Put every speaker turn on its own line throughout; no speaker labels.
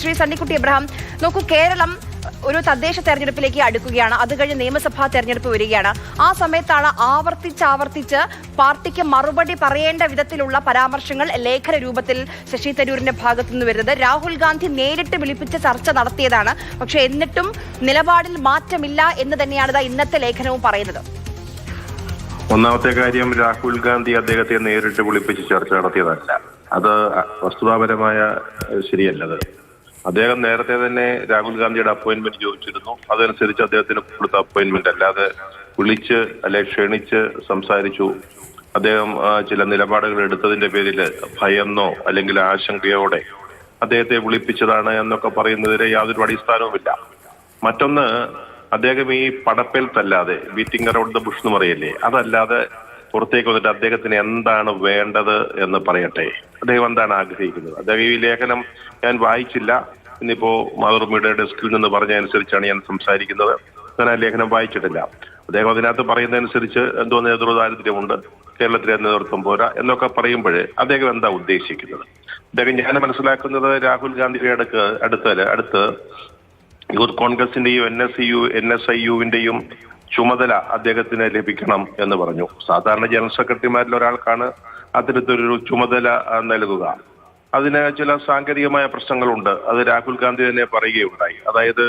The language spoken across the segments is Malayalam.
ശ്രീ സണ്ണിക്കുട്ടി എബ്രഹാം നോക്കൂ കേരളം ഒരു തദ്ദേശ തെരഞ്ഞെടുപ്പിലേക്ക് അടുക്കുകയാണ്. അത് കഴിഞ്ഞ് നിയമസഭാ തെരഞ്ഞെടുപ്പ് വരികയാണ്. ആ സമയത്താണ് ആവർത്തിച്ച് ആവർത്തിച്ച് പാർട്ടിക്ക് മറുപടി പറയേണ്ട വിധത്തിലുള്ള പരാമർശങ്ങൾ ലേഖന രൂപത്തിൽ ശശി തരൂരിന്റെ ഭാഗത്തു നിന്ന് വരുന്നത്. രാഹുൽ ഗാന്ധി നേരിട്ട് വിളിപ്പിച്ച് ചർച്ച നടത്തിയതാണ്. പക്ഷെ എന്നിട്ടും നിലപാടിൽ മാറ്റമില്ല എന്ന് തന്നെയാണ് ഇന്നത്തെ ലേഖനവും പറയുന്നത്.
ഒന്നാമത്തെ കാര്യം രാഹുൽ ഗാന്ധി അദ്ദേഹത്തെ നേരിട്ട് വിളിപ്പിച്ച് ചർച്ച നടത്തിയതല്ല. അത് വസ്തുതാപരമായ ശരിയല്ലത് അദ്ദേഹം നേരത്തെ തന്നെ രാഹുൽ ഗാന്ധിയുടെ അപ്പോയിന്റ്മെന്റ് ചോദിച്ചിരുന്നു. അതനുസരിച്ച് അദ്ദേഹത്തിന് കൊടുത്ത അപ്പോയിന്റ്മെന്റ് അല്ലാതെ വിളിച്ച് അല്ലെ ക്ഷണിച്ച് സംസാരിച്ചു. അദ്ദേഹം ചില നിലപാടുകൾ എടുത്തതിന്റെ പേരിൽ ഭയന്നോ അല്ലെങ്കിൽ ആശങ്കയോടെ അദ്ദേഹത്തെ വിളിപ്പിച്ചതാണ് എന്നൊക്കെ പറയുന്നതിന് യാതൊരു അടിസ്ഥാനവുമില്ല. മറ്റൊന്ന് അദ്ദേഹം ഈ പടപ്പേൽത്തല്ലാതെ ബീറ്റിംഗ് അറൌണ്ട് ദ ബുഷ് എന്ന് പറയല്ലേ അതല്ലാതെ പുറത്തേക്ക് വന്നിട്ട് അദ്ദേഹത്തിന് എന്താണ് വേണ്ടത് എന്ന് പറയട്ടെ. അദ്ദേഹം എന്താണ് ആഗ്രഹിക്കുന്നത്. അദ്ദേഹം ഈ ലേഖനം ഞാൻ വായിച്ചില്ല. ഇന്നിപ്പോ മാതൃഭൂമിയുടെ ഡെസ്കിൽ നിന്ന് പറഞ്ഞ അനുസരിച്ചാണ് ഞാൻ സംസാരിക്കുന്നത്. ഞാൻ ആ ലേഖനം വായിച്ചിട്ടില്ല. അദ്ദേഹം അതിനകത്ത് പറയുന്നതനുസരിച്ച് എന്തോ നേതൃത്വ ദാരിദ്ര്യമുണ്ട് കേരളത്തിലെ നേതൃത്വം പോരാ എന്നൊക്കെ പറയുമ്പോൾ അദ്ദേഹം എന്താ ഉദ്ദേശിക്കുന്നത്? അദ്ദേഹം ഞാൻ മനസ്സിലാക്കുന്നത് രാഹുൽ ഗാന്ധിയുടെ അടുക്ക് അടുത്ത് അടുത്ത് യൂത്ത് കോൺഗ്രസിന്റെയും N S U N S I യുവിന്റെയും ചുമതല അദ്ദേഹത്തിന് ലഭിക്കണം എന്ന് പറഞ്ഞു. സാധാരണ ജനറൽ സെക്രട്ടറിമാരിൽ ഒരാൾക്കാണ് അത്തരത്തിലൊരു ചുമതല നൽകുക. അതിന് ചില സാങ്കേതികമായ പ്രശ്നങ്ങളുണ്ട്. അത് രാഹുൽ ഗാന്ധി തന്നെ പറയുകയുണ്ടായി. അതായത്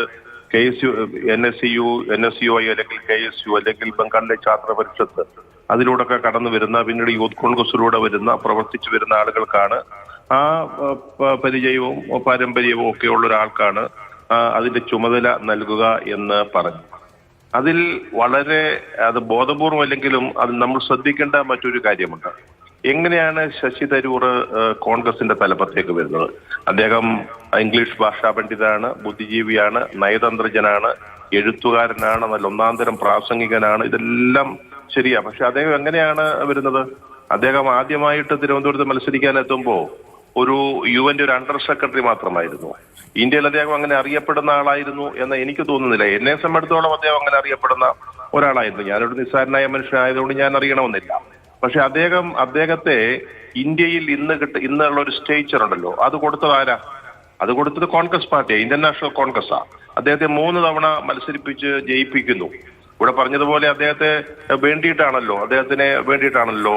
K S U N S U N S U I അല്ലെങ്കിൽ കെ എസ് യു അല്ലെങ്കിൽ ബംഗാളിലെ ഛാത്ര പരിഷത്ത് അതിലൂടെയൊക്കെ കടന്നു വരുന്ന പിന്നീട് യൂത്ത് കോൺഗ്രസിലൂടെ വരുന്ന പ്രവർത്തിച്ചു വരുന്ന ആളുകൾക്കാണ് ആ പരിചയവും പാരമ്പര്യവും ഒക്കെ ഉള്ള ഒരാൾക്കാണ് അതിന്റെ ചുമതല നൽകുക എന്ന് പറഞ്ഞു. അതിൽ വളരെ അത് ബോധപൂർവം അല്ലെങ്കിലും അത് നമ്മൾ ശ്രദ്ധിക്കേണ്ട മറ്റൊരു കാര്യമുണ്ട്. എങ്ങനെയാണ് ശശി തരൂർ കോൺഗ്രസിന്റെ തലപ്പത്തേക്ക് വരുന്നത്? അദ്ദേഹം ഇംഗ്ലീഷ് ഭാഷാ പണ്ഡിതനാണ് ബുദ്ധിജീവിയാണ് നയതന്ത്രജ്ഞനാണ് എഴുത്തുകാരനാണ് നല്ല ഒന്നാം തരം പ്രാസംഗികനാണ്. ഇതെല്ലാം ശരിയാ. പക്ഷെ അദ്ദേഹം എങ്ങനെയാണ് വരുന്നത്? അദ്ദേഹം ആദ്യമായിട്ട് തിരുവനന്തപുരത്ത് മത്സരിക്കാൻ എത്തുമ്പോൾ ഒരു യു എന്റെ ഒരു അണ്ടർ സെക്രട്ടറി മാത്രമായിരുന്നു. ഇന്ത്യയിൽ അദ്ദേഹം അങ്ങനെ അറിയപ്പെടുന്ന ആളായിരുന്നു എന്ന് എനിക്ക് തോന്നുന്നില്ല. എന്നെ സംബന്ധിച്ചിടത്തോളം അദ്ദേഹം അങ്ങനെ അറിയപ്പെടുന്ന ഒരാളായിരുന്നു. ഞാനൊരു നിസ്സാരനായ മനുഷ്യനായതുകൊണ്ട് ഞാൻ അറിയണമെന്നില്ല. പക്ഷെ അദ്ദേഹം അദ്ദേഹത്തെ ഇന്ത്യയിൽ ഇന്ന് കിട്ട ഇന്നുള്ള ഒരു സ്റ്റേച്ചർ ഉണ്ടല്ലോ. അത് കൊടുത്തത് ആരാ? അത് കൊടുത്തത് കോൺഗ്രസ് പാർട്ടി ഇന്ത്യൻ നാഷണൽ കോൺഗ്രസ്സാ. അദ്ദേഹത്തെ മൂന്ന് തവണ മത്സരിപ്പിച്ച് ജയിപ്പിക്കുന്നു. ഇവിടെ പറഞ്ഞതുപോലെ അദ്ദേഹത്തെ വേണ്ടിയിട്ടാണല്ലോ അദ്ദേഹത്തിന് വേണ്ടിയിട്ടാണല്ലോ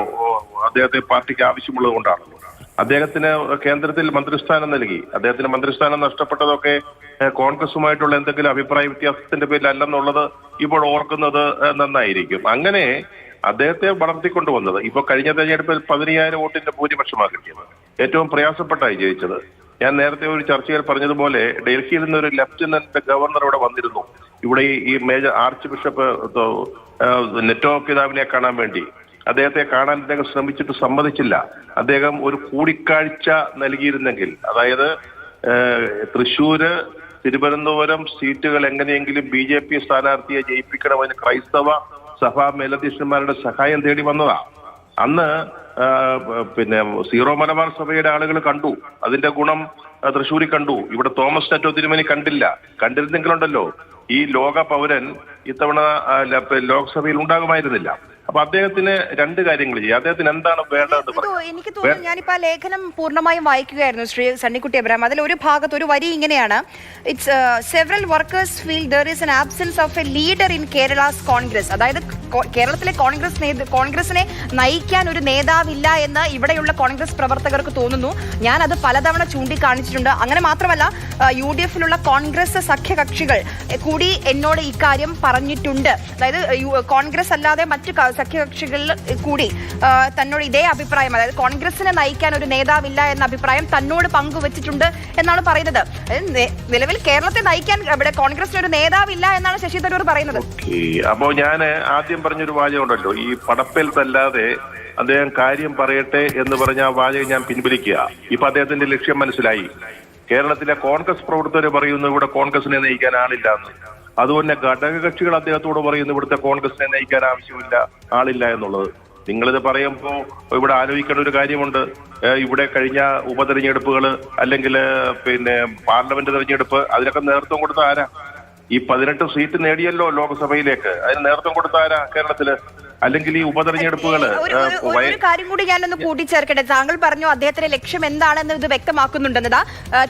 അദ്ദേഹത്തെ പാർട്ടിക്ക് ആവശ്യമുള്ളത് കൊണ്ടാണല്ലോ. അദ്ദേഹത്തിന് കേന്ദ്രത്തിൽ മന്ത്രിസ്ഥാനം നൽകി. അദ്ദേഹത്തിന് മന്ത്രിസ്ഥാനം നഷ്ടപ്പെട്ടതൊക്കെ കോൺഗ്രസുമായിട്ടുള്ള എന്തെങ്കിലും അഭിപ്രായ വ്യത്യാസത്തിന്റെ പേരിലല്ലെന്നുള്ളത് ഇപ്പോൾ ഓർക്കുന്നത് നന്നായിരിക്കും. അങ്ങനെ അദ്ദേഹത്തെ വളർത്തിക്കൊണ്ടുവന്നത് ഇപ്പൊ കഴിഞ്ഞ തെരഞ്ഞെടുപ്പിൽ പതിനയ്യായിരം വോട്ടിന്റെ ഭൂരിപക്ഷമാണ് കിട്ടിയത്. ഏറ്റവും പ്രയാസപ്പെട്ടായി ജയിച്ചത്. ഞാൻ നേരത്തെ ഒരു ചർച്ചയിൽ പറഞ്ഞതുപോലെ ഡൽഹിയിൽ നിന്ന് ഒരു ലഫ്റ്റനന്റ് ഗവർണർ ഇവിടെ വന്നിരുന്നു. ഇവിടെ ഈ- മേജർ ആർച്ച് ബിഷപ്പ് നെറ്റോ പിതാവിനെ കാണാൻ വേണ്ടി. അദ്ദേഹത്തെ കാണാൻ അദ്ദേഹം ശ്രമിച്ചിട്ട് സമ്മതിച്ചില്ല. അദ്ദേഹം ഒരു കൂടിക്കാഴ്ച നൽകിയിരുന്നെങ്കിൽ അതായത് തൃശൂര് തിരുവനന്തപുരം സീറ്റുകൾ എങ്ങനെയെങ്കിലും ബി ജെ പി സ്ഥാനാർത്ഥിയെ ജയിപ്പിക്കണമെന്ന് ക്രൈസ്തവ സഭാ മേലധ്യക്ഷന്മാരുടെ സഹായം തേടി വന്നതാ. അന്ന് പിന്നെ സീറോ മലബാർ സഭയുടെ ആളുകൾ കണ്ടു. അതിന്റെ ഗുണം തൃശ്ശൂരിൽ കണ്ടു. ഇവിടെ തോമസ് ചാറ്റോ തിരുമേനി കണ്ടില്ല. കണ്ടിരുന്നെങ്കിലുണ്ടല്ലോ ഈ ലോക പൗരൻ ഇത്തവണ ലോക്സഭയിൽ ഉണ്ടാകുമായിരുന്നില്ല. അപ്പൊ അദ്ദേഹത്തിന് രണ്ട് കാര്യങ്ങൾ ചെയ്യാം. അദ്ദേഹത്തിന് എന്താണ് വേണ്ടത്
എനിക്ക് തോന്നുന്നു ഞാനിപ്പോ ആ ലേഖനം പൂർണമായും വായിക്കുകയായിരുന്നു ശ്രീ സണ്ണിക്കുട്ടി അബ്രഹാം. അതിൽ ഒരു ഭാഗത്ത് ഒരു വരി ഇങ്ങനെയാണ്. It's several workers feel there is an absence of a leader in Kerala's Congress അതായത് കേരളത്തിലെ കോൺഗ്രസ് കോൺഗ്രസിനെ നയിക്കാൻ ഒരു നേതാവില്ല എന്ന് ഇവിടെയുള്ള കോൺഗ്രസ് പ്രവർത്തകർക്ക് തോന്നുന്നു. ഞാൻ അത് പലതവണ ചൂണ്ടിക്കാണിച്ചിട്ടുണ്ട് അങ്ങനെ മാത്രമല്ല യു ഡി എഫിലുള്ള കോൺഗ്രസ് സഖ്യകക്ഷികൾ കൂടി എന്നോട് ഇക്കാര്യം പറഞ്ഞിട്ടുണ്ട്. അതായത് കോൺഗ്രസ് അല്ലാതെ മറ്റ് സഖ്യകക്ഷികളിൽ കൂടി തന്നോട് ഇതേ അഭിപ്രായം അതായത് കോൺഗ്രസിനെ നയിക്കാൻ ഒരു നേതാവില്ല എന്ന അഭിപ്രായം തന്നോട് പങ്കുവച്ചിട്ടുണ്ട് എന്നാണ് പറയുന്നത്. നിലവിൽ കേരളത്തെ നയിക്കാൻ ഇവിടെ കോൺഗ്രസിന് ഒരു നേതാവില്ല എന്നാണ് ശശി തരൂർ പറയുന്നത്.
അപ്പോ ഞാൻ ആദ്യം പറഞ്ഞൊരു വാചകമുണ്ടല്ലോ ഈ പടപ്പേൽത്തല്ലാതെ അദ്ദേഹം കാര്യം പറയട്ടെ എന്ന് പറഞ്ഞ ആ വാചകം ഞാൻ പിൻവലിക്കുക. ഇപ്പൊ അദ്ദേഹത്തിന്റെ ലക്ഷ്യം മനസ്സിലായി. കേരളത്തിലെ കോൺഗ്രസ് പ്രവർത്തകർ പറയുന്നു ഇവിടെ കോൺഗ്രസിനെ നയിക്കാൻ ആളില്ല എന്ന്. അതുപോലെ ഘടകകക്ഷികൾ അദ്ദേഹത്തോട് പറയുന്നു ഇവിടുത്തെ കോൺഗ്രസിനെ നയിക്കാൻ ആവശ്യമില്ല ആളില്ല എന്നുള്ളത്. നിങ്ങളിത് പറയുമ്പോൾ ഇവിടെ ആലോചിക്കേണ്ട ഒരു കാര്യമുണ്ട്. ഇവിടെ കഴിഞ്ഞ ഉപതെരഞ്ഞെടുപ്പുകൾ അല്ലെങ്കിൽ പിന്നെ പാർലമെന്റ് തെരഞ്ഞെടുപ്പ് അതിനൊക്കെ നേതൃത്വം കൊടുത്ത ആരാ? ഈ പതിനെട്ട് സീറ്റ് നേടിയല്ലോ ലോക്സഭയിലേക്ക്. അതിന് നേതൃത്വം കൊടുത്ത ആരാ കേരളത്തിൽ? അല്ലെങ്കിൽ ഈ ഉപതെരഞ്ഞെടുപ്പുകൾ
ഒരു- കാര്യം കൂടി ഞാനൊന്ന് കൂട്ടിച്ചേർക്കട്ടെ. താങ്കൾ പറഞ്ഞു അദ്ദേഹത്തിന്റെ ലക്ഷ്യം എന്താണെന്ന് ഇത് വ്യക്തമാക്കുന്നുണ്ടെന്നതാ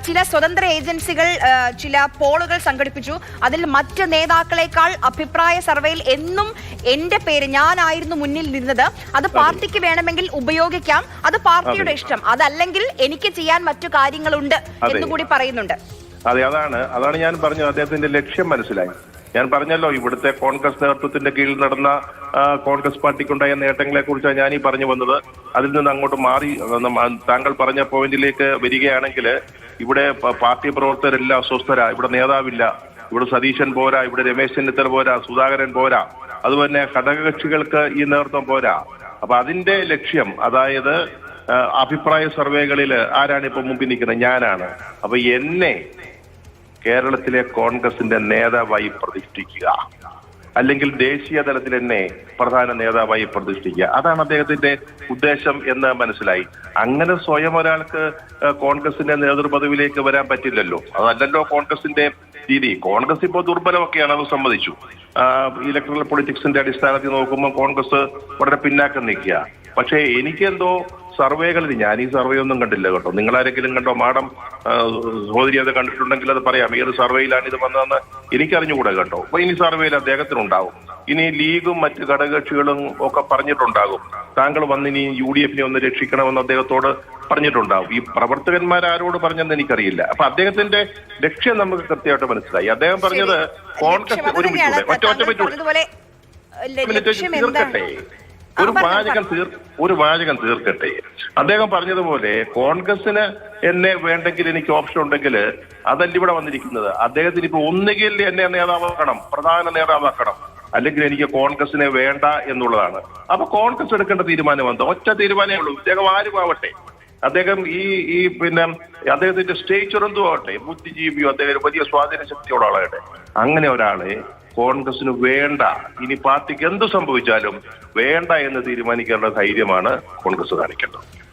ചില സ്വതന്ത്ര ഏജൻസികൾ ചില പോളുകൾ സംഘടിപ്പിച്ചു. അതിൽ മറ്റ് നേതാക്കളെക്കാൾ അഭിപ്രായ സർവേയിൽ എന്നും എന്റെ പേര് ഞാനായിരുന്നു മുന്നിൽ നിന്നത്. അത് പാർട്ടിക്ക് വേണമെങ്കിൽ ഉപയോഗിക്കാം. അത് പാർട്ടിയുടെ ഇഷ്ടം. അതല്ലെങ്കിൽ എനിക്ക് ചെയ്യാൻ മറ്റു കാര്യങ്ങളുണ്ട് എന്ന് കൂടി പറയുന്നുണ്ട്.
അതെ അതാണ്. അതാണ് ഞാൻ പറഞ്ഞത്. അദ്ദേഹത്തിന്റെ ലക്ഷ്യം മനസ്സിലായി. ഞാൻ പറഞ്ഞല്ലോ ഇവിടുത്തെ കോൺഗ്രസ് നേതൃത്വത്തിന്റെ കീഴിൽ നടന്ന കോൺഗ്രസ് പാർട്ടിക്കുണ്ടായ നേട്ടങ്ങളെ കുറിച്ചാണ് ഞാൻ ഈ പറഞ്ഞു വന്നത്. അതിൽ നിന്ന് അങ്ങോട്ട് മാറി താങ്കൾ പറഞ്ഞ പോയിന്റിലേക്ക് വരികയാണെങ്കിൽ ഇവിടെ പാർട്ടി പ്രവർത്തകരെല്ലാം അസ്വസ്ഥരാ. ഇവിടെ നേതാവില്ല. ഇവിടെ സതീശൻ പോരാ. ഇവിടെ രമേശ് ചെന്നിത്തല പോരാ. സുധാകരൻ പോരാ. അതുപോലെ ഘടകകക്ഷികൾക്ക് ഈ നേതൃത്വം പോരാ. അപ്പൊ അതിന്റെ ലക്ഷ്യം അതായത് അഭിപ്രായ സർവേകളിൽ ആരാണ് ഇപ്പൊ മുമ്പിൽ നിൽക്കുന്നത്? ഞാനാണ്. അപ്പൊ എന്നെ കേരളത്തിലെ കോൺഗ്രസിന്റെ നേതാവായി പ്രതിഷ്ഠിക്കുക. അല്ലെങ്കിൽ ദേശീയ തലത്തിൽ തന്നെ പ്രധാന നേതാവായി പ്രതിഷ്ഠിക്കുക. അതാണ് അദ്ദേഹത്തിന്റെ ഉദ്ദേശം എന്ന് മനസ്സിലായി. അങ്ങനെ സ്വയം ഒരാൾക്ക് കോൺഗ്രസിന്റെ നേതൃപദവിയിലേക്ക് വരാൻ പറ്റില്ലല്ലോ. അതല്ലല്ലോ കോൺഗ്രസിന്റെ രീതി. കോൺഗ്രസ് ഇപ്പോൾ ദുർബലമൊക്കെയാണ് അത് സമ്മതിച്ചു. ഇലക്ട്രൽ പൊളിറ്റിക്സിന്റെ അടിസ്ഥാനത്തിൽ നോക്കുമ്പോൾ കോൺഗ്രസ് വളരെ പിന്നാക്കം നിൽക്കുക. പക്ഷേ എനിക്കെന്തോ സർവേകളിൽ ഞാൻ ഈ സർവേ ഒന്നും കണ്ടില്ല കേട്ടോ. നിങ്ങൾ ആരെങ്കിലും കണ്ടോ? മാഡം സഹോദരി അത് കണ്ടിട്ടുണ്ടെങ്കിൽ അത് പറയാം. ഏത് സർവേയിലാണ് ഇത് വന്നതെന്ന് എനിക്കറിഞ്ഞുകൂടെ കേട്ടോ. അപ്പൊ ഇനി സർവേയിൽ അദ്ദേഹത്തിനുണ്ടാവും. ഇനി ലീഗും മറ്റ് ഘടകകക്ഷികളും ഒക്കെ പറഞ്ഞിട്ടുണ്ടാകും. താങ്കൾ വന്നിനി യു ഡി എഫിനെ ഒന്ന് രക്ഷിക്കണമെന്ന് അദ്ദേഹത്തോട് പറഞ്ഞിട്ടുണ്ടാവും. ഈ പ്രവർത്തകന്മാർ ആരോട് പറഞ്ഞെന്ന് എനിക്കറിയില്ല. അപ്പൊ അദ്ദേഹത്തിന്റെ ലക്ഷ്യം നമുക്ക് കൃത്യമായിട്ട് മനസ്സിലായി. അദ്ദേഹം പറഞ്ഞത് കോൺഗ്രസ് ഒരു. മിനിറ്റ് ഒറ്റ ഒറ്റ മിനിറ്റ് തീർക്കട്ടെ? ഒരു വാചകം തീർ ഒരു വാചകം തീർക്കട്ടെ. അദ്ദേഹം പറഞ്ഞതുപോലെ കോൺഗ്രസിന് എന്നെ വേണ്ടെങ്കിൽ എനിക്ക് ഓപ്ഷൻ ഉണ്ടെങ്കിൽ അതല്ല ഇവിടെ വന്നിരിക്കുന്നത്. അദ്ദേഹത്തിന് ഇപ്പൊ ഒന്നുകിൽ എന്നെ നേതാവാക്കണം പ്രധാന നേതാവാക്കണം അല്ലെങ്കിൽ എനിക്ക് കോൺഗ്രസിനെ വേണ്ട എന്നുള്ളതാണ്. അപ്പൊ കോൺഗ്രസ് എടുക്കേണ്ട തീരുമാനം എന്താ? ഒറ്റ തീരുമാനമേ ഉള്ളൂ. അദ്ദേഹം ആരും ആവട്ടെ? അദ്ദേഹം ഈ ഈ പിന്നെ അദ്ദേഹത്തിന്റെ സ്റ്റേച്ചർ എന്തും ആവട്ടെ? ബുദ്ധിജീവിയോ അദ്ദേഹം വലിയ സ്വാധീന ശക്തിയുള്ള ആളാകട്ടെ. അങ്ങനെ ഒരാളെ കോൺഗ്രസിന് വേണ്ട. ഇനി പാർട്ടിക്ക് എന്ത് സംഭവിച്ചാലും വേണ്ട എന്ന് തീരുമാനിക്കാനുള്ള ധൈര്യമാണ് കോൺഗ്രസ് കാണിക്കേണ്ടത്.